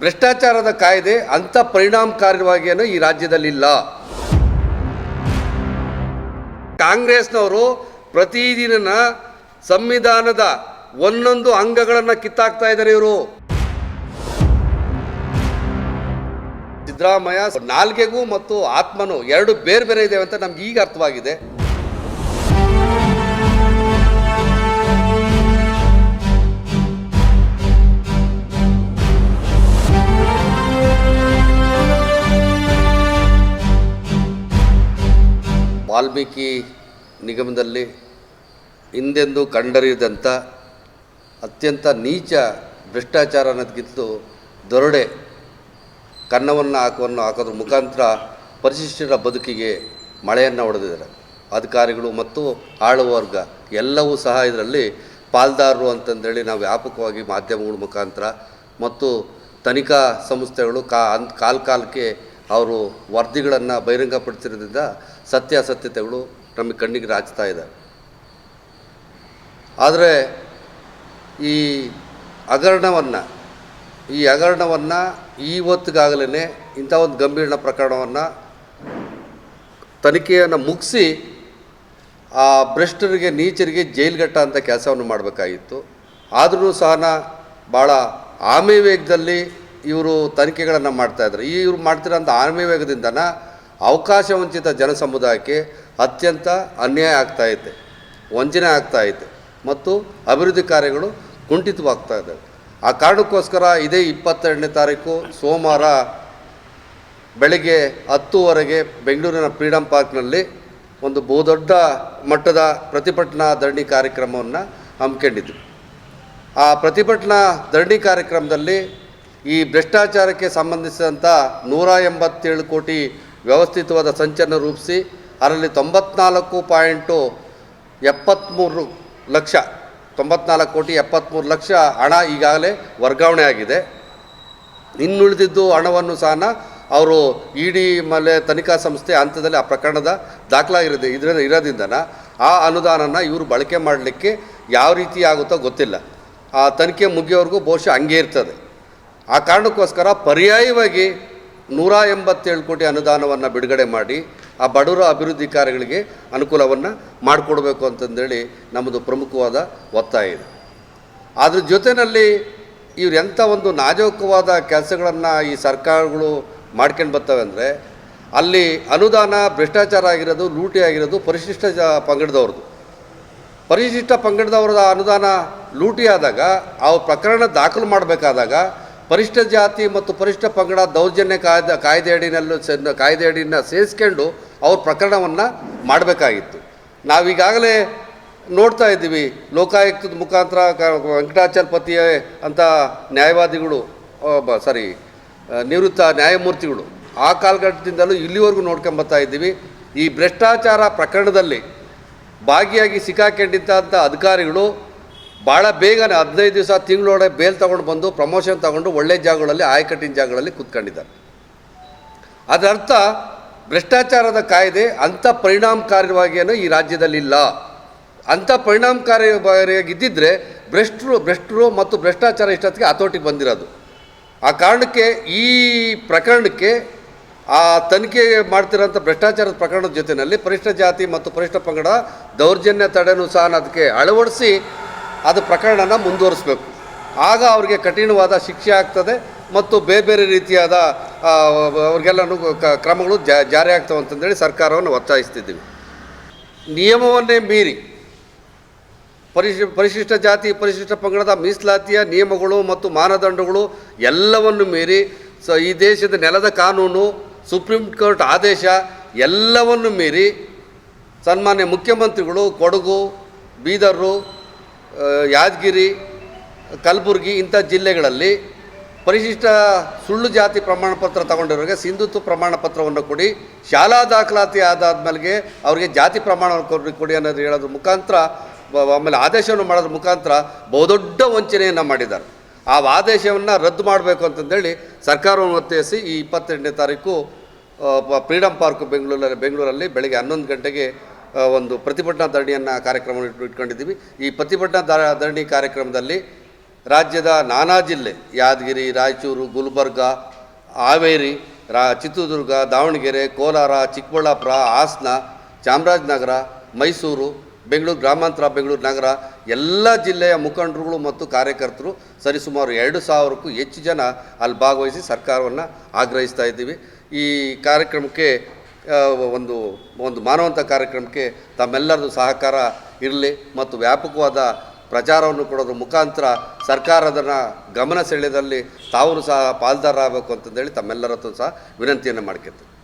ಭ್ರಷ್ಟಾಚಾರದ ಕಾಯ್ದೆ ಅಂಥ ಪರಿಣಾಮಕಾರಿಯಾಗಿಯೂ ಈ ರಾಜ್ಯದಲ್ಲಿಲ್ಲ. ಕಾಂಗ್ರೆಸ್ನವರು ಪ್ರತಿದಿನ ಸಂವಿಧಾನದ ಒಂದೊಂದು ಅಂಗಗಳನ್ನು ಕಿತ್ತಾಕ್ತಾ ಇದ್ದಾರೆ ಇವರು. ಸಿದ್ದರಾಮಯ್ಯ ನಾಲ್ಗೆಗೂ ಮತ್ತು ಆತ್ಮನು ಎರಡು ಬೇರೆ ಬೇರೆ ಇದೆ ಅಂತ ನಮ್ಗೆ ಈಗ ಅರ್ಥವಾಗಿದೆ. ವಾಲ್ಮೀಕಿ ನಿಗಮದಲ್ಲಿ ಹಿಂದೆಂದೂ ಕಂಡರಿಯದಂಥ ಅತ್ಯಂತ ನೀಚ ಭ್ರಷ್ಟಾಚಾರ ಅನ್ನೋದಕ್ಕಿಂತ ದೊರಡೆ ಕನ್ನವನ್ನು ಹಾಕುವನ್ನು ಹಾಕೋದ್ರ ಮುಖಾಂತರ ಪರಿಶಿಷ್ಟರ ಬದುಕಿಗೆ ಮಳೆಯನ್ನು ಹೊಡೆದಿದ್ದಾರೆ. ಅಧಿಕಾರಿಗಳು ಮತ್ತು ಆಳುವ ವರ್ಗ ಎಲ್ಲವೂ ಸಹ ಇದರಲ್ಲಿ ಪಾಲ್ದಾರರು ಅಂತಂದೇಳಿ ನಾವು ವ್ಯಾಪಕವಾಗಿ ಮಾಧ್ಯಮಗಳ ಮುಖಾಂತರ ಮತ್ತು ತನಿಖಾ ಸಂಸ್ಥೆಗಳು ಕಾ ಕಾಲಕ್ಕೆ ಅವರು ವರದಿಗಳನ್ನು ಬಹಿರಂಗಪಡಿಸಿರೋದ್ರಿಂದ ಸತ್ಯಾಸತ್ಯತೆಗಳು ನಮಗೆ ಕಣ್ಣಿಗೆ ರಾಚ್ತಾ ಇದೆ. ಆದರೆ ಈ ಹಗರಣವನ್ನು ಈ ಹಗರಣವನ್ನು ಇವತ್ತಿಗಾಗಲೇ ಇಂಥ ಒಂದು ಗಂಭೀರ ಪ್ರಕರಣವನ್ನು ತನಿಖೆಯನ್ನು ಮುಗಿಸಿ ಆ ಭ್ರಷ್ಟರಿಗೆ, ನೀಚರಿಗೆ ಜೈಲ್ಗಟ್ಟ ಅಂತ ಕೆಲಸವನ್ನು ಮಾಡಬೇಕಾಗಿತ್ತು. ಆದರೂ ಸಹ ಭಾಳ ಆಮೆ ವೇಗದಲ್ಲಿ ಇವರು ತನಿಖೆಗಳನ್ನು ಮಾಡ್ತಾಯಿದ್ರು ಈ ಇವರು ಮಾಡ್ತಿರೋಂಥ ಆಮೆ ವೇಗದಿಂದನ ಅವಕಾಶ ವಂಚಿತ ಜನ ಸಮುದಾಯಕ್ಕೆ ಅತ್ಯಂತ ಅನ್ಯಾಯ ಆಗ್ತಾಯಿದೆ ವಂಚನೆ ಆಗ್ತಾಯಿದೆ ಮತ್ತು ಅಭಿವೃದ್ಧಿ ಕಾರ್ಯಗಳು ಕುಂಠಿತವಾಗ್ತಾ ಇದ್ದಾವೆ ಆ ಕಾರಣಕ್ಕೋಸ್ಕರ ಇದೇ ಇಪ್ಪತ್ತೆರಡನೇ ತಾರೀಕು ಸೋಮವಾರ ಬೆಳಗ್ಗೆ ಹತ್ತುವರೆಗೆ ಬೆಂಗಳೂರಿನ ಫ್ರೀಡಮ್ ಪಾರ್ಕ್ನಲ್ಲಿ ಒಂದು ಬಹುದೊಡ್ಡ ಮಟ್ಟದ ಪ್ರತಿಭಟನಾ ಧರಣಿ ಕಾರ್ಯಕ್ರಮವನ್ನು ಹಮ್ಮಿಕೊಂಡಿದ್ವಿ. ಆ ಪ್ರತಿಭಟನಾ ಧರಣಿ ಕಾರ್ಯಕ್ರಮದಲ್ಲಿ ಈ ಭ್ರಷ್ಟಾಚಾರಕ್ಕೆ ಸಂಬಂಧಿಸಿದಂಥ ನೂರ ಎಂಬತ್ತೇಳು ಕೋಟಿ ವ್ಯವಸ್ಥಿತವಾದ ಸಂಚನ್ನು ರೂಪಿಸಿ ಅದರಲ್ಲಿ ತೊಂಬತ್ನಾಲ್ಕು ಪಾಯಿಂಟು ಎಪ್ಪತ್ತ್ಮೂರು ಲಕ್ಷ, ತೊಂಬತ್ನಾಲ್ಕು ಕೋಟಿ ಎಪ್ಪತ್ತ್ಮೂರು ಲಕ್ಷ ಹಣ ಈಗಾಗಲೇ ವರ್ಗಾವಣೆ ಆಗಿದೆ. ಇನ್ನುಳಿದಿದ್ದು ಹಣವನ್ನು ಸಹ ಅವರು ಇ ಡಿ ಮಲೆ ತನಿಖಾ ಸಂಸ್ಥೆ ಹಂತದಲ್ಲಿ ಆ ಪ್ರಕರಣದ ದಾಖಲಾಗಿರೋದು ಇದರಿಂದ ಇರೋದ್ರಿಂದನ ಆ ಅನುದಾನನ ಇವರು ಬಳಕೆ ಮಾಡಲಿಕ್ಕೆ ಯಾವ ರೀತಿ ಆಗುತ್ತೋ ಗೊತ್ತಿಲ್ಲ. ಆ ತನಿಖೆ ಮುಗಿಯೋವರೆಗೂ ಬಹುಶಃ ಹಂಗೆ ಇರ್ತದೆ. ಆ ಕಾರಣಕ್ಕೋಸ್ಕರ ಪರ್ಯಾಯವಾಗಿ ನೂರ ಎಂಬತ್ತೇಳು ಕೋಟಿ ಅನುದಾನವನ್ನು ಬಿಡುಗಡೆ ಮಾಡಿ ಆ ಬಡವರ ಅಭಿವೃದ್ಧಿ ಕಾರ್ಯಗಳಿಗೆ ಅನುಕೂಲವನ್ನು ಮಾಡಿಕೊಡ್ಬೇಕು ಅಂತಂದೇಳಿ ನಮ್ಮದು ಪ್ರಮುಖವಾದ ಒತ್ತಾಯ ಇದೆ. ಅದ್ರ ಜೊತೆಯಲ್ಲಿ ಇವ್ರು ಎಂಥ ಒಂದು ನಾಜೂಕವಾದ ಕೆಲಸಗಳನ್ನು ಈ ಸರ್ಕಾರಗಳು ಮಾಡ್ಕೊಂಡು ಬರ್ತವೆ ಅಂದರೆ ಅಲ್ಲಿ ಅನುದಾನ ಭ್ರಷ್ಟಾಚಾರ ಆಗಿರೋದು, ಲೂಟಿ ಆಗಿರೋದು ಪರಿಶಿಷ್ಟ ಜ ಪಂಗಡದವ್ರದ್ದು ಪರಿಶಿಷ್ಟ ಪಂಗಡದವ್ರದ ಅನುದಾನ ಲೂಟಿ ಆದಾಗ, ಆ ಪ್ರಕರಣ ದಾಖಲು ಮಾಡಬೇಕಾದಾಗ ಪರಿಷ್ಠ ಜಾತಿ ಮತ್ತು ಪರಿಷ್ಠ ಪಂಗಡ ದೌರ್ಜನ್ಯ ಕಾಯ್ದೆ, ಕಾಯ್ದೆಯಡಿನಲ್ಲೂ ಸೆ ಕಾಯ್ದೆ ಅಡಿನ ಸೇರಿಸ್ಕೊಂಡು ಅವ್ರ ಪ್ರಕರಣವನ್ನು ಮಾಡಬೇಕಾಗಿತ್ತು. ನಾವೀಗಾಗಲೇ ನೋಡ್ತಾ ಇದ್ದೀವಿ, ಲೋಕಾಯುಕ್ತದ ಮುಖಾಂತರ ವೆಂಕಟಾಚಲಪತಿ ಅಂತ ನ್ಯಾಯವಾದಿಗಳು ಸಾರಿ ನಿವೃತ್ತ ನ್ಯಾಯಮೂರ್ತಿಗಳು, ಆ ಕಾಲಘಟ್ಟದಿಂದಲೂ ಇಲ್ಲಿವರೆಗೂ ನೋಡ್ಕೊಂಬತ್ತಾ ಇದ್ದೀವಿ. ಈ ಭ್ರಷ್ಟಾಚಾರ ಪ್ರಕರಣದಲ್ಲಿ ಭಾಗಿಯಾಗಿ ಸಿಕ್ಕಾಕೊಂಡಿದ್ದಂಥ ಅಧಿಕಾರಿಗಳು ಭಾಳ ಬೇಗನೆ ಹದಿನೈದು ದಿವಸ ತಿಂಗಳೊಳಗೆ ಬೇಲ್ ತೊಗೊಂಡು ಬಂದು ಪ್ರಮೋಷನ್ ತೊಗೊಂಡು ಒಳ್ಳೆ ಜಾಗಗಳಲ್ಲಿ, ಆಯಕಟ್ಟಿನ ಜಾಗಗಳಲ್ಲಿ ಕೂತ್ಕೊಂಡಿದ್ದಾರೆ. ಅದರರ್ಥ ಭ್ರಷ್ಟಾಚಾರದ ಕಾಯ್ದೆ ಅಂಥ ಪರಿಣಾಮಕಾರಿಯಾಗಿಯೂ ಈ ರಾಜ್ಯದಲ್ಲಿಲ್ಲ. ಅಂಥ ಪರಿಣಾಮಕಾರಿಯಾಗಿ ಇದ್ದಿದ್ದರೆ ಭ್ರಷ್ಟರು ಭ್ರಷ್ಟರು ಮತ್ತು ಭ್ರಷ್ಟಾಚಾರ ಇಷ್ಟೊತ್ತಿಗೆ ಹತೋಟಿಗೆ ಬಂದಿರೋದು. ಆ ಕಾರಣಕ್ಕೆ ಈ ಪ್ರಕರಣಕ್ಕೆ, ಆ ತನಿಖೆ ಮಾಡ್ತಿರೋಂಥ ಭ್ರಷ್ಟಾಚಾರದ ಪ್ರಕರಣದ ಜೊತೆಯಲ್ಲಿ ಪರಿಷ್ಠ ಜಾತಿ ಮತ್ತು ಪರಿಷ್ಠ ಪಂಗಡ ದೌರ್ಜನ್ಯ ತಡೆನೂ ಸಹ ಅದಕ್ಕೆ ಅಳವಡಿಸಿ ಅದು ಪ್ರಕರಣನ ಮುಂದುವರಿಸಬೇಕು. ಆಗ ಅವರಿಗೆ ಕಠಿಣವಾದ ಶಿಕ್ಷೆ ಆಗ್ತದೆ ಮತ್ತು ಬೇರೆ ಬೇರೆ ರೀತಿಯಾದ ಅವ್ರಿಗೆಲ್ಲ ಅವ್ರಿಗೆಲ್ಲನೂ ಕ್ರಮಗಳು ಜಾರಿ ಆಗ್ತವೆ ಅಂತಂದೇಳಿ ಸರ್ಕಾರವನ್ನು ಒತ್ತಾಯಿಸ್ತಿದ್ದೀವಿ. ನಿಯಮವನ್ನೇ ಮೀರಿ ಪರಿಶಿ, ಪರಿಶಿಷ್ಟ ಜಾತಿ, ಪರಿಶಿಷ್ಟ ಪಂಗಡದ ಮೀಸಲಾತಿಯ ನಿಯಮಗಳು ಮತ್ತು ಮಾನದಂಡಗಳು ಎಲ್ಲವನ್ನು ಮೀರಿ ಸ, ಈ ದೇಶದ ನೆಲದ ಕಾನೂನು, ಸುಪ್ರೀಂ ಕೋರ್ಟ್ ಆದೇಶ ಎಲ್ಲವನ್ನು ಮೀರಿ ಸನ್ಮಾನ್ಯ ಮುಖ್ಯಮಂತ್ರಿಗಳು, ಕೊಡಗು ಬೀದರು ಯಾದಗಿರಿ, ಕಲಬುರಗಿ ಇಂಥ ಜಿಲ್ಲೆಗಳಲ್ಲಿ ಪರಿಶಿಷ್ಟ ಸುಳ್ಳು ಜಾತಿ ಪ್ರಮಾಣ ಪತ್ರ ತಗೊಂಡಿರೋರಿಗೆ ಸಿಂಧುತ್ವ ಪ್ರಮಾಣ ಪತ್ರವನ್ನು ಕೊಡಿ. ಶಾಲಾ ದಾಖಲಾತಿ ಆದಾದ ಆದಾದ್ಮೇಲೆ ಅವರಿಗೆ ಜಾತಿ ಪ್ರಮಾಣವನ್ನು ಕೊಡಿ ಕೊಡಿ ಅನ್ನೋದು ಹೇಳೋದ್ರ ಮುಖಾಂತರ ಆಮೇಲೆ ಆದೇಶವನ್ನು ಮಾಡೋದ್ರ ಮುಖಾಂತರ ಬಹುದೊಡ್ಡ ವಂಚನೆಯನ್ನು ಮಾಡಿದ್ದಾರೆ. ಆ ಆದೇಶವನ್ನು ರದ್ದು ಮಾಡಬೇಕು ಅಂತಂದೇಳಿ ಸರ್ಕಾರವನ್ನು ಒತ್ತಾಯಿಸಿ ಈ ಇಪ್ಪತ್ತೆಂಟನೇ ತಾರೀಕು ಫ್ರೀಡಮ್ ಪಾರ್ಕ್ ಬೆಂಗಳೂರಲ್ಲಿ ಬೆಂಗಳೂರಲ್ಲಿ ಬೆಳಗ್ಗೆ ಹನ್ನೊಂದು ಗಂಟೆಗೆ ಒಂದು ಪ್ರತಿಭಟನಾ ಧರಣಿಯನ್ನು ಕಾರ್ಯಕ್ರಮ ಇಟ್- ಇಟ್ಕೊಂಡಿದ್ದೀವಿ. ಈ ಪ್ರತಿಭಟನಾ ಧರಣಿ ಕಾರ್ಯಕ್ರಮದಲ್ಲಿ ರಾಜ್ಯದ ನಾನಾ ಜಿಲ್ಲೆ, ಯಾದಗಿರಿ, ರಾಯಚೂರು, ಗುಲ್ಬರ್ಗ, ಹಾವೇರಿ, ರಾ, ಚಿತ್ರದುರ್ಗ, ದಾವಣಗೆರೆ, ಕೋಲಾರ, ಚಿಕ್ಕಬಳ್ಳಾಪುರ, ಹಾಸನ, ಚಾಮರಾಜನಗರ, ಮೈಸೂರು, ಬೆಂಗಳೂರು, ಗ್ರಾಮಾಂತರ, ಬೆಂಗಳೂರು ನಗರ ಎಲ್ಲ ಜಿಲ್ಲೆಯ ಮುಖಂಡರುಗಳು ಮತ್ತು ಕಾರ್ಯಕರ್ತರು ಸರಿಸುಮಾರು ಎರಡು ಸಾವಿರಕ್ಕೂ ಹೆಚ್ಚು ಜನ ಅಲ್ಲಿ ಭಾಗವಹಿಸಿ ಸರ್ಕಾರವನ್ನು ಆಗ್ರಹಿಸ್ತಾ ಇದ್ದೀವಿ. ಈ ಕಾರ್ಯಕ್ರಮಕ್ಕೆ ಒಂದು ಒಂದು ಮಾನವಂತ ಕಾರ್ಯಕ್ರಮಕ್ಕೆ ತಮ್ಮೆಲ್ಲರದ್ದು ಸಹಕಾರ ಇರಲಿ ಮತ್ತು ವ್ಯಾಪಕವಾದ ಪ್ರಚಾರವನ್ನು ಕೊಡೋದ್ರ ಮುಖಾಂತರ ಸರ್ಕಾರದನ್ನ ಗಮನ ಸೆಳೆದಲ್ಲಿ ತಾವು ಸಹ ಪಾಲ್ದಾರರಾಗಬೇಕು ಅಂತಂದೇಳಿ ತಮ್ಮೆಲ್ಲರ ಹತ್ರ ಸಹ ವಿನಂತಿಯನ್ನು ಮಾಡ್ಕೊತೀನಿ